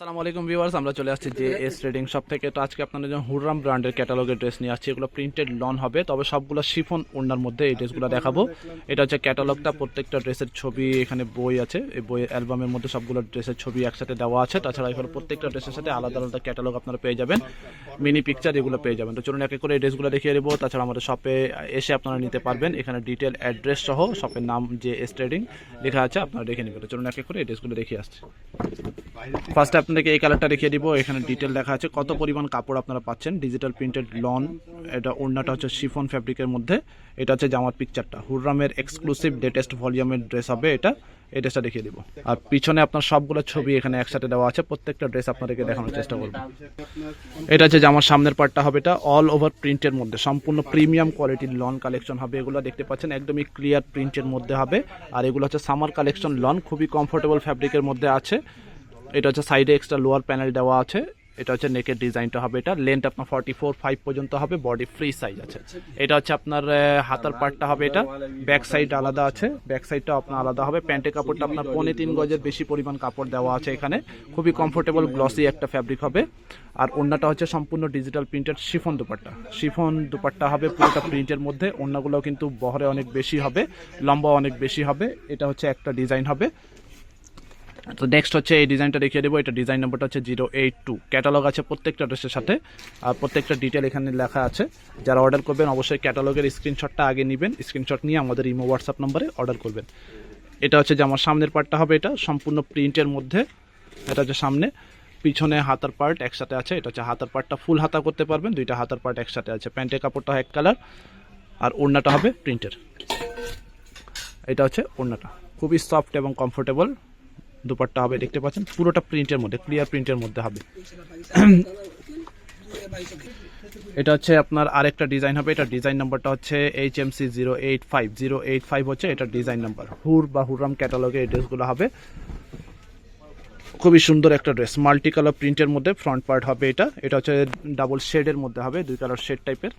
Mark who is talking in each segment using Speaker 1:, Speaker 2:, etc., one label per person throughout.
Speaker 1: আসসালামু আলাইকুম ভিউয়ার্স আমরা চলে আসছি যে এস ট্রেডিং শপ থেকে। তো আজকে আপনাদের জন্য হুররাম ব্র্যান্ডের ক্যাটালগের ড্রেস নিয়ে আসছি। এগুলো প্রিন্টেড লন হবে তবে সবগুলো শিফন ওড়নার মধ্যে এই ড্রেসগুলো দেখাবো। এটা হচ্ছে ক্যাটালগটা প্রত্যেকটা ড্রেসের ছবি এখানে বই আছে। এই বই অ্যালবামের মধ্যে সবগুলো ড্রেসের ছবি একসাথে দেওয়া আছে। তাছাড়া এখানে প্রত্যেকটা ড্রেসের সাথে আলাদা আলাদা ক্যাটালগ আপনারা পেয়ে যাবেন। মিনি পিকচার এগুলো পেয়ে যাবেন। তো চলুন এক এক করে এই ড্রেসগুলো দেখিয়ে দেবো। তাছাড়া আমাদের শপে এসে আপনারা নিতে পারবেন। এখানে ডিটেল অ্যাড্রেস সহ শপের নাম যে এস ট্রেডিং লেখা আছে আপনারা দেখে নেবেন। তো চলুন এক এক করে এই ড্রেসগুলো দেখিয়ে আসছি। ফার্স্টে আপনাদেরকে এই কালারটা দেখিয়ে দিব। এখানে ডিটেল দেখা আছে। কত পরিমাণ কাপড় আপনারা পাচ্ছেন? ডিজিটাল প্রিন্টেড লন এটা ওড়নাটা হচ্ছে শিফন ফ্যাব্রিকের মধ্যে। এটা হচ্ছে জামার পিকচারটা হুররামের এক্সক্লুসিভ লেটেস্ট ভলিউমের ড্রেস হবে এটা। এই ড্রেসটা দেখিয়ে দিব। আর পিছনে আপনার সবগুলো ছবি এখানে একসাথে দেওয়া আছে। প্রত্যেকটা ড্রেস আপনাদেরকে দেখানোর চেষ্টা করব। এটা হচ্ছে জামার সামনের পার্টটা হবে এটা। অল ওভার প্রিন্টের মধ্যে। সম্পূর্ণ প্রিমিয়াম কোয়ালিটির লন কালেকশন হবে। এগুলো দেখতে পাচ্ছেন, একদমই ক্লিয়ার প্রিন্টের মধ্যে হবে। আর এগুলো হচ্ছে সামার কালেকশন লন খুবই কমফোর্টেবল ফ্যাব্রিকের মধ্যে আছে। এটা হচ্ছে সাইডে এক্সট্রা লোয়ার প্যানেল দেওয়া আছে। এটা হচ্ছে নেকের ডিজাইনটা হবে এটা। লেন্থ আপনার ফর্টি ফোর ফাইভ পর্যন্ত হবে। বডি ফ্রি সাইজ আছে। এটা হচ্ছে আপনার হাতার পার্টটা হবে এটা। ব্যাক সাইড আলাদা আছে। ব্যাক সাইডটা আপনার আলাদা হবে। প্যান্টের কাপড়টা আপনার পৌনে তিন গজের বেশি পরিমাণ কাপড় দেওয়া আছে এখানে। খুবই কমফোর্টেবল গ্লসি একটা ফ্যাব্রিক হবে। আর ওড়নাটা হচ্ছে সম্পূর্ণ digital printed chiffon dupatta. Chiffon dupatta হবে পুরোটা প্রিন্টের মধ্যে। ওড়নাগুলো কিন্তু বহরে অনেক বেশি হবে। লম্বা অনেক বেশি হবে। এটা হচ্ছে একটা ডিজাইন হবে। তো নেক্সট হচ্ছে এই ডিজাইনটা দেখিয়ে দেবো। এটা ডিজাইন নাম্বারটা হচ্ছে জিরো এইট টু ক্যাটালগ আছে প্রত্যেকটা ড্রেসের সাথে আর প্রত্যেকটা ডিটেল এখানে লেখা আছে। যারা অর্ডার করবেন, অবশ্যই ক্যাটালগের স্ক্রিনশটটা আগে নেবেন স্ক্রিনশট নিয়ে আমাদের ইমো হোয়াটসঅ্যাপ নম্বরে অর্ডার করবেন। এটা হচ্ছে যে আমার সামনের পার্টটা হবে এটা, সম্পূর্ণ প্রিন্টের মধ্যে। এটা হচ্ছে সামনে। পিছনে হাতার পার্ট একসাথে আছে, এটা হচ্ছে হাতার পার্টটা ফুল হাতা করতে পারবেন। দুইটা হাতার পার্ট একসাথে আছে। প্যান্টের কাপড়টা এক কালার আর ওড়নাটা হবে প্রিন্টের এটা হচ্ছে ওড়নাটা। খুবই সফট এবং কমফোর্টেবল দুপাট্টা হবে, দেখতে পাচ্ছেন? পুরোটা প্রিন্টের মধ্যে ক্লিয়ার প্রিন্টের মধ্যে হবে। এটা হচ্ছে আপনার আরেকটা ডিজাইন হবে, এটা ডিজাইন নাম্বারটা হচ্ছে H M C zero eight five zero eight five হচ্ছে এটা ডিজাইন নাম্বার হুর বা হুররাম ক্যাটালগে এই ড্রেসগুলো হবে। খুবই সুন্দর একটা ড্রেস মাল্টি কালার প্রিন্টের মধ্যে ফ্রন্ট পার্ট হবে এটা এটা হচ্ছে ডাবল শেডের মধ্যে হবে, দুই কালার শেড টাইপের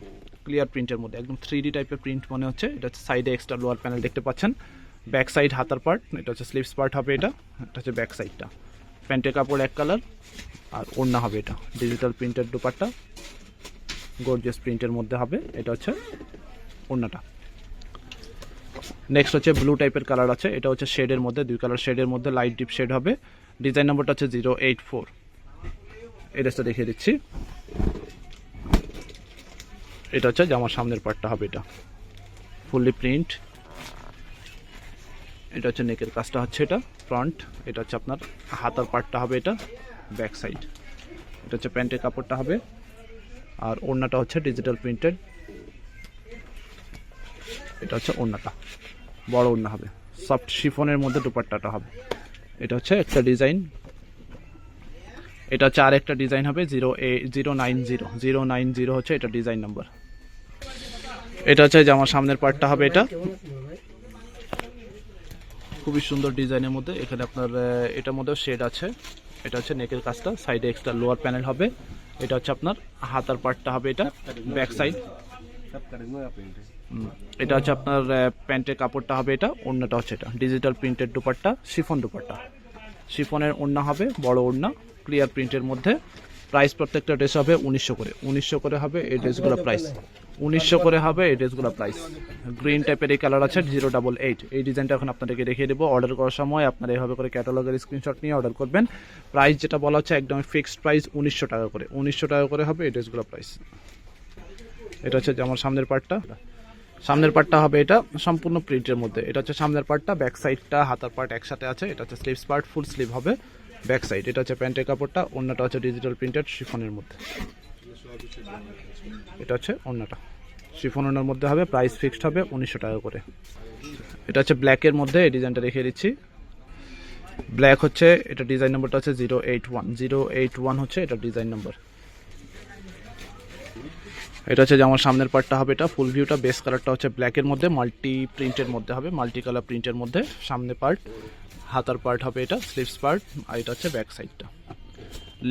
Speaker 1: ক্লিয়ার প্রিন্টের মধ্যে, একদম থ্রি ডি টাইপের প্রিন্ট মনে হচ্ছে, এটা সাইডে এক্সট্রা লোয়ার প্যানেল দেখতে পাচ্ছেন। ব্যাক সাইড হাতার পার্ট এটা হচ্ছে স্লিভস পার্ট হবে এটা এটা হচ্ছে ব্যাক সাইডটা প্যান্টের কাপড় এক কালার আর ওড়না হবে এটা ডিজিটাল প্রিন্টের দুপাট্টা গর্জিয়াস প্রিন্টের মধ্যে হবে, এটা হচ্ছে ওড়নাটা। নেক্সট হচ্ছে ব্লু টাইপের কালার আছে, এটা হচ্ছে শেডের মধ্যে, দুই কালার শেডের মধ্যে লাইট ডিপ শেড হবে। ডিজাইন নম্বরটা হচ্ছে জিরো এইট ফোর এই ড্রেসটা দেখিয়ে দিচ্ছি। এটা হচ্ছে জামার সামনের পার্টটা হবে এটা। ফুললি প্রিন্ট এটা হচ্ছে নেকের কাজটা হচ্ছে এটা ফ্রন্ট এটা হচ্ছে আপনার হাতার পার্টটা হবে এটা ব্যাক সাইড এটা হচ্ছে প্যান্টের কাপড়টা হবে, আর ওড়নাটা হচ্ছে ডিজিটাল প্রিন্টেড এটা হচ্ছে ওড়নাটা, বড় ওড়না হবে সফট শিফনের মধ্যে দুপাট্টাটা হবে। এটা হচ্ছে একটা ডিজাইন এটা হচ্ছে আর একটা ডিজাইন হবে zero A zero nine zero zero nine zero হচ্ছে এটা ডিজাইন নাম্বার এটা হচ্ছে যে আমার সামনের পার্টটা হবে এটা। খুবই সুন্দর ডিজাইনের মধ্যে। এখানে আপনার এটার মধ্যেও শেড আছে। এটা হচ্ছে নেকের কাজটা। সাইডে এক্সট্রা লোয়ার প্যানেল হবে। এটা হচ্ছে আপনার হাতার পার্টটা হবে এটা ব্যাক সাইড এটা হচ্ছে আপনার প্যান্টের কাপড়টা হবে এটা। ওড়নাটা হচ্ছে এটা। ডিজিটাল প্রিন্টের দুপাট্টা শিফন দুপাট্টা। শিফনের ওড়না হবে, বড় ওড়না ক্লিয়ার প্রিন্টের মধ্যে। প্রাইস প্রত্যেকটা ড্রেস হবে উনিশশো করে। উনিশশো করে হবে এই ড্রেসগুলো প্রাইস উনিশশো করে হবে এই ড্রেসগুলো প্রাইস গ্রিন টাইপের এই কালার আছে জিরো ডাবল এইট এই ডিজাইনটা এখন আপনাদেরকে দেখিয়ে দেবো। অর্ডার করার সময় আপনারা এভাবে করে ক্যাটালগের স্ক্রিনশট নিয়ে অর্ডার করবেন। প্রাইস যেটা বলা হচ্ছে, একদম ফিক্সড প্রাইস উনিশশো টাকা করে। উনিশশো টাকা করে হবে এই ড্রেসগুলো প্রাইস এটা হচ্ছে আমার সামনের পার্টটা সামনের পার্টটা হবে এটা, সম্পূর্ণ প্রিন্টের মধ্যে। এটা হচ্ছে সামনের পার্টটা ব্যাক সাইডটা হাতার পার্ট একসাথে আছে। এটা হচ্ছে স্লিভস পার্ট ফুল স্লিভ হবে ব্যাক সাইড এটা হচ্ছে প্যান্টের কাপড়টা, অন্যটা হচ্ছে ডিজিটাল প্রিন্টেড শিফনের মধ্যে। এটা হচ্ছে অন্যটা। শিফন ওনার মধ্যে হবে প্রাইস ফিক্সড হবে উনিশশো টাকা করে। এটা হচ্ছে ব্ল্যাকের মধ্যে, এই ডিজাইনটা দেখিয়ে দিচ্ছি। ব্ল্যাক হচ্ছে, এটা ডিজাইন নম্বরটা হচ্ছে zero eight one zero eight one হচ্ছে এটা ডিজাইন নম্বর এটা হচ্ছে যে আমার সামনের পার্টটা হবে, এটা ফুল ভিউটা বেস কালারটা হচ্ছে ব্ল্যাকের মধ্যে মাল্টি প্রিন্টের মধ্যে হবে মাল্টি কালার প্রিন্টের মধ্যে। সামনে পার্ট হাতার পার্ট হবে এটা স্লিভস পার্ট আর এটা হচ্ছে ব্যাক সাইডটা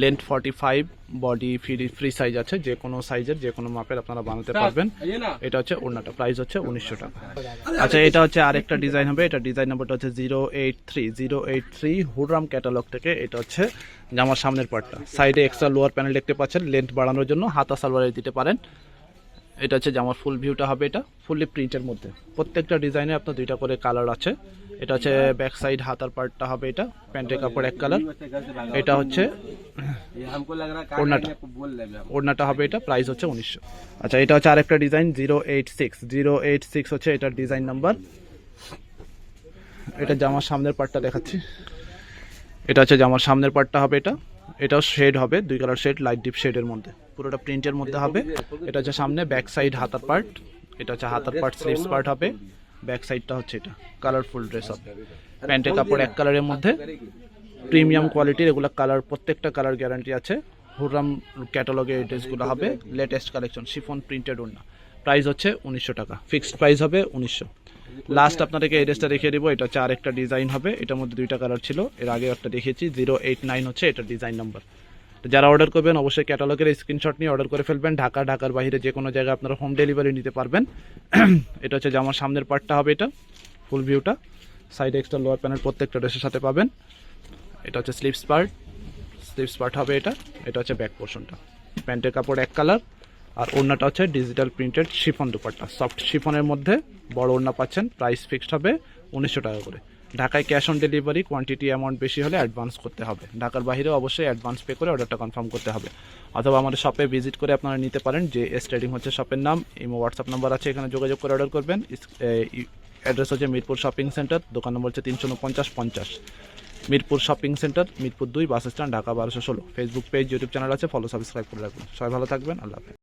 Speaker 1: length forty five body free free size আছে যে কোনো সাইজের যে কোনো মাপের আপনারা বানাতে পারবেন। এটা হচ্ছে ওড়নাটা প্রাইস হচ্ছে উনিশশো টাকা। আচ্ছা এটা হচ্ছে আরেকটা ডিজাইন হবে এটা ডিজাইন নাম্বারটা হচ্ছে zero eight three zero eight three হুড্রাম catalogue থেকে এটা হচ্ছে জামার সামনের পার্টটা সাইডে এক্সট্রা লোয়ার প্যানেল দেখতে পাচ্ছেন লেন্থ বাড়ানোর জন্য হাতা সালোয়ারে দিতে পারেন। এটা হচ্ছে জামার ফুল ভিউটা হবে এটা ফুললি প্রিন্টের মধ্যে। প্রত্যেকটা ডিজাইনে আপনার দুইটা করে কালার আছে। এটা হচ্ছে ব্যাক সাইড হাতার পার্টটা হবে এটা, প্যান্টের কাপড় এক কালার এটা হচ্ছে
Speaker 2: ওড়নাটা।
Speaker 1: ওড়নাটা হবে এটা প্রাইস হচ্ছে উনিশশো। আচ্ছা এটা হচ্ছে আরেকটা design zero eight six zero eight six হচ্ছে এটার ডিজাইন নাম্বার এটা জামার সামনের পার্টটা দেখাচ্ছি। এটা হচ্ছে জামার সামনের পার্টটা হবে এটা। এটাও শেড হবে, দুই কালার শেড লাইট ডিপ শেডের মধ্যে। পুরোটা প্রিন্টের মধ্যে হবে। এটা হচ্ছে সামনে ব্যাক সাইড হাতার পার্ট এটা হচ্ছে হাতার পার্ট স্লিভস পার্ট হবে। ব্যাক সাইডটা হচ্ছে এটা কালারফুল ড্রেস হবে। প্যান্টের কাপড় এক কালারের মধ্যে। প্রিমিয়াম কোয়ালিটির এগুলো কালার প্রত্যেকটা কালার গ্যারান্টি আছে। হুররাম ক্যাটালগে এই ড্রেসগুলো হবে। লেটেস্ট কালেকশন শিফন প্রিন্টেড ওড়না। প্রাইস হচ্ছে উনিশশো টাকা। ফিক্সড প্রাইস হবে উনিশশো। লাস্ট আপনাদেরকে এই ড্রেসটা দেখিয়ে দিব, এটা হচ্ছে আরেকটা ডিজাইন হবে, এটার মধ্যে দুইটা কালার ছিল। এর আগে একটা দেখিয়েছি জিরো এইট নাইন হচ্ছে এটা ডিজাইন নাম্বার যারা অর্ডার করবেন, অবশ্যই ক্যাটালগের স্ক্রিনশট নিয়ে অর্ডার করে ফেলবেন। ঢাকা, ঢাকার বাইরে যে কোনো জায়গায় আপনারা হোম ডেলিভারি নিতে পারবেন। এটা হচ্ছে জামার সামনের পার্টটা হবে এটা ফুল ভিউটা সাইড এক্সট্রা লোয়ার প্যানেল প্রত্যেকটা ড্রেসের সাথে পাবেন। এটা হচ্ছে স্লিভস পার্ট স্লিভস পার্ট হবে এটা এটা হচ্ছে ব্যাক পোর্শনটা প্যান্টের কাপড় এক কালার আর ওড়নাটা হচ্ছে digital printed chiffon dupatta. Soft শিফনের মধ্যে বড় ওড়না পাচ্ছেন প্রাইস ফিক্সড হবে উনিশশো টাকা করে। ঢাকায় cash on delivery quantity amount বেশি হলে অ্যাডভান্স করতে হবে। ঢাকার বাইরেও অবশ্যই অ্যাডভান্স পে করে অর্ডারটা কনফার্ম করতে হবে। অথবা আমাদের শপে ভিজিট করে আপনারা নিতে পারেন, যে এস ট্রেডিং হচ্ছে শপের নাম, ইমো হোয়াটসঅ্যাপ নাম্বার আছে, এখানে যোগাযোগ করে অর্ডার করবেন। অ্যাড্রেস হচ্ছে মিরপুর শপিং সেন্টার দোকান নম্বর হচ্ছে তিনশো উনপঞ্চাশ, পঞ্চাশ। মিরপুর শপিং সেন্টার মিরপুর দুই, বাস স্ট্যান্ড, ঢাকা বারোশো ষোলো। ফেসবুক পেজ ইউটিউব চ্যানেল আছে ফলো সাবস্ক্রাইব করে রাখবেন সবাই ভালো থাকবেন, আল্লাহ হাফেজ।